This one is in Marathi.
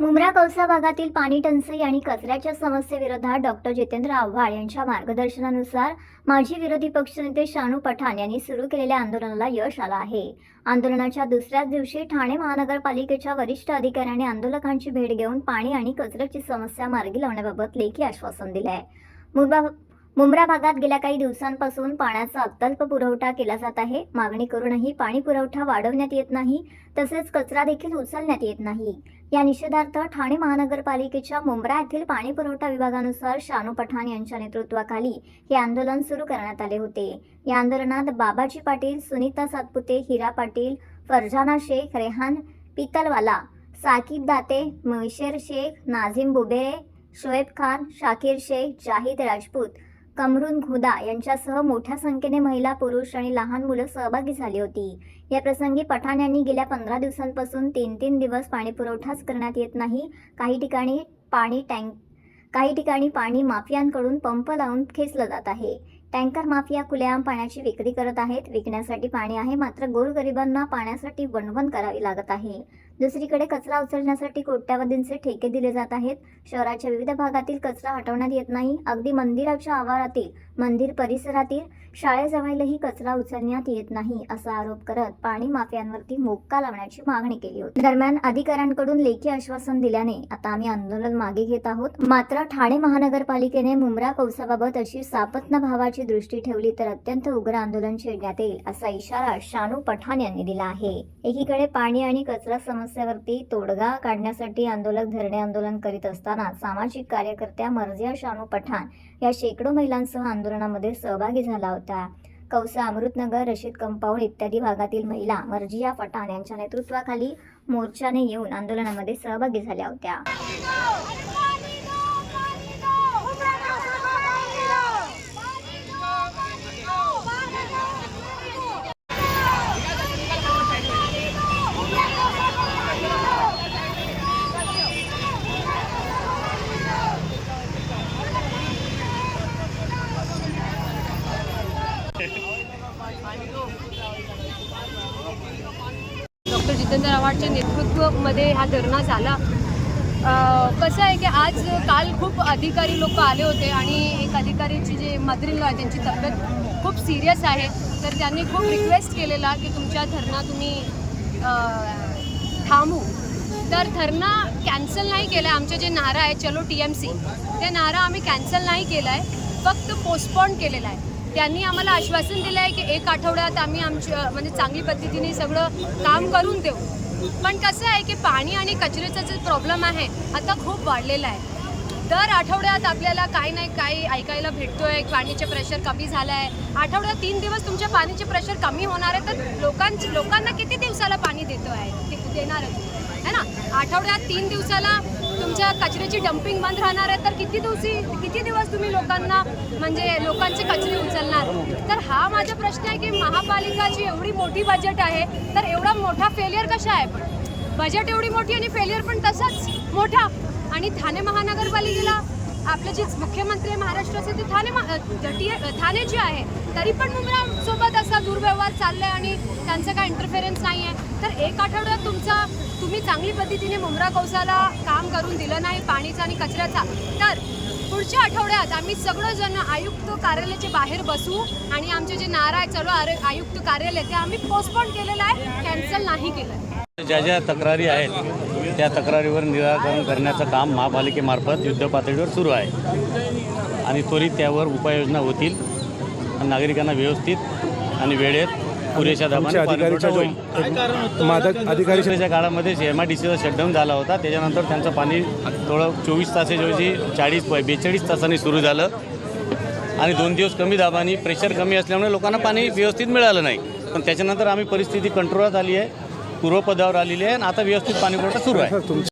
मुंब्रा कौसा भागातील पाणी टंचाई आणि कचऱ्याच्या समस्येविरोधात डॉक्टर जितेंद्र आव्हाड यांच्या मार्गदर्शनानुसार माजी विरोधी पक्षनेते शानू पठाण यांनी सुरू केलेल्या आंदोलनाला यश आलं आहे. आंदोलनाच्या दुसऱ्याच दिवशी ठाणे महानगरपालिकेच्या वरिष्ठ अधिकाऱ्यांनी आंदोलकांची भेट घेऊन पाणी आणि कचऱ्याची समस्या मार्गी लावण्याबाबत लेखी आश्वासन दिले आहे मुंबा मुंब्रा भागात गेल्या काही दिवसांपासून पाण्याचा अत्यल्प पुरवठा केला जात आहे. मागणी करूनही पाणी पुरवठा वाढवण्यात येत नाही तसेच कचरा देखील उचलण्यात येत नाही. या निषेधार्थ ठाणे महानगरपालिकेच्या मुंब्रा येथील पाणी पुरवठा विभागानुसार शानू पठाण यांच्या नेतृत्वाखाली हे आंदोलन सुरू करण्यात आले होते. या आंदोलनात बाबाजी पाटील सुनीता सातपुते हिरा पाटील फरजाना शेख रेहान पितलवाला साकिब दाते मैशेर शेख नाझीम बुबेरे शोएब खान शाकीर शेख जाहिद राजपूत कमरुन खुदा यांच्यासह मोठ्या संख्येने महिला पुरुष आणि लहान मुलं सहभागी झाली होती. या प्रसंगी पठाण यांनी गेल्या पंधरा दिवसांपासून तीन तीन दिवस पाणी पुरवठाच करण्यात येत नाही. काही ठिकाणी पाणी टँक काही ठिकाणी पाणी माफियांकडून पंप लावून खेचलं जात आहे. टँकर माफिया खुलेआम पाण्याची विक्री करत आहेत. विकण्यासाठी पाणी आहे मात्र गोरगरिबांना पाण्यासाठी वणवण करावी लागत आहे. दुसरीकडे कचरा उचलण्यासाठी कोट्यावधींचे ठेके दिले जात आहेत. शहराच्या विविध भागातील कचरा हटवण्यात येत नाही. अगदी मंदिराच्या आवारातील मंदिर परिसरातील शाळेजवळही कचरा उचलण्यात येत नाही असा आरोप करत पाणी माफियांवरती मोक्का लावण्याची मागणी केली होती. दरम्यान अधिकाऱ्यांकडून लेखी आश्वासन दिल्याने आता आम्ही आंदोलन मागे घेत आहोत. मात्र ठाणे महानगरपालिकेने मुंब्रा कौसाबाबत अशी सापत्न भावाची दृष्टी ठेवली तर अत्यंत उग्र आंदोलन छेडण्यात येईल असा इशारा शानू पठाण यांनी दिला आहे. एकीकडे पाणी आणि कचरा समस्या समस्येवरती तोडगा काढण्यासाठी आंदोलक धरणे आंदोलन करीत असताना सामाजिक कार्यकर्त्या मर्जिया शानू पठाण या शेकडो महिलांसह आंदोलनामध्ये सहभागी झाला होता. कौसा अमृतनगर रशीद कंपाऊंड इत्यादी भागातील महिला मर्जिया पठाण यांच्या नेतृत्वाखाली मोर्चाने येऊन आंदोलनामध्ये सहभागी झाल्या होत्या. डॉक्टर जितेंद्र आव्हाडच्या नेतृत्वामध्ये हा धरणा झाला. कसं आहे की आज काल खूप अधिकारी लोक आले होते आणि एक अधिकारीची जे मदरिंग आहे त्यांची तब्येत खूप सिरियस आहे. तर त्यांनी खूप रिक्वेस्ट केलेला की तुमच्या धरणा तुम्ही थांबू. तर धरणा कॅन्सल नाही केला आहे आमचे जे नारा आहे चलो टी एम सी ते नारा आम्ही कॅन्सल नाही केला आहे फक्त पोस्टपॉन केलेला आहे. त्यांनी आम्हाला आश्वासन दिलं आहे की एक आठवड्यात आम्ही आमच्या म्हणजे चांगली पद्धतीने सगळं काम करून देऊ. पण कसं आहे की पाणी आणि कचऱ्याचा जो प्रॉब्लेम आहे आता खूप वाढलेला आहे. दर आठवड्यात आपल्याला काही नाही काही ऐकायला भेटतोय पाणीचे प्रेशर कमी झालं आहे आठवड्यात तीन दिवस तुमच्या पाणीचे प्रेशर कमी होणार आहे तर लोकांच लोकांना किती दिवसाला पाणी देतो आहे ते देणार आहे है ना? आठवड्यात तीन दिवसाला तुमच्या कचऱ्याची डम्पिंग बंद राहणार आहे तर किती दिवशी किती दिवस तुम्ही लोकांना म्हणजे लोकांचे कचरे उचलणार? तर हा माझा प्रश्न आहे की महापालिकाची एवढी मोठी बजेट आहे तर एवढा मोठा फेलियर कशा आहे पण? बजेट एवढी मोठी आणि फेलियर पण तसाच मोठा? आणि ठाणे महानगरपालिकेला आपले जे मुख्यमंत्री आहे महाराष्ट्राचे ते ठाणे मा- ठाणे जे आहे तरी पण मुंब्रा सोबत असा दुर्व्यवहार चाललाय आणि त्यांचं काय इंटरफेरन्स नाही आहे तर एक आठवड्यात तुमचा तुम्ही चांगली पद्धतीने मुंब्रा कौसाला काम करून दिलं नाही पाणीचा आणि कचऱ्याचा. तर पुढच्या आठवड्यात आम्ही सगळंजण आयुक्त कार्यालयाचे बाहेर बसू आणि आमचे जे नारा आहे चलो आरे- आयुक्त कार्यालय ते आम्ही पोस्टपोन केलेलं आहे कॅन्सल नाही केलं ज्या ज्या तक्रारी आहेत त्या तक्रारीवर निराकरण करण्याचं काम महापालिकेमार्फत युद्धपातळीवर सुरू आहे. आणि त्वरित त्यावर उपाययोजना होतील. आणि नागरिकांना व्यवस्थित आणि वेळेत पुरेशा अधिकारीच्या काळामध्ये एम आय डी सीचा शटडाऊन झाला होता. त्याच्यानंतर त्यांचं पाणी थोडं चोवीस तासाऐवजी चाळीस बेचाळीस तासांनी सुरू झालं. आणि दोन दिवस कमी दाबाने प्रेशर कमी असल्यामुळे लोकांना पाणी व्यवस्थित मिळालं नाही. पण त्याच्यानंतर आम्ही परिस्थिती कंट्रोलात आली आहे. पूर्वपदावर आलेली आहे आणि आता व्यवस्थित पाणी पुरवठा सुरू आहे. तुमच्या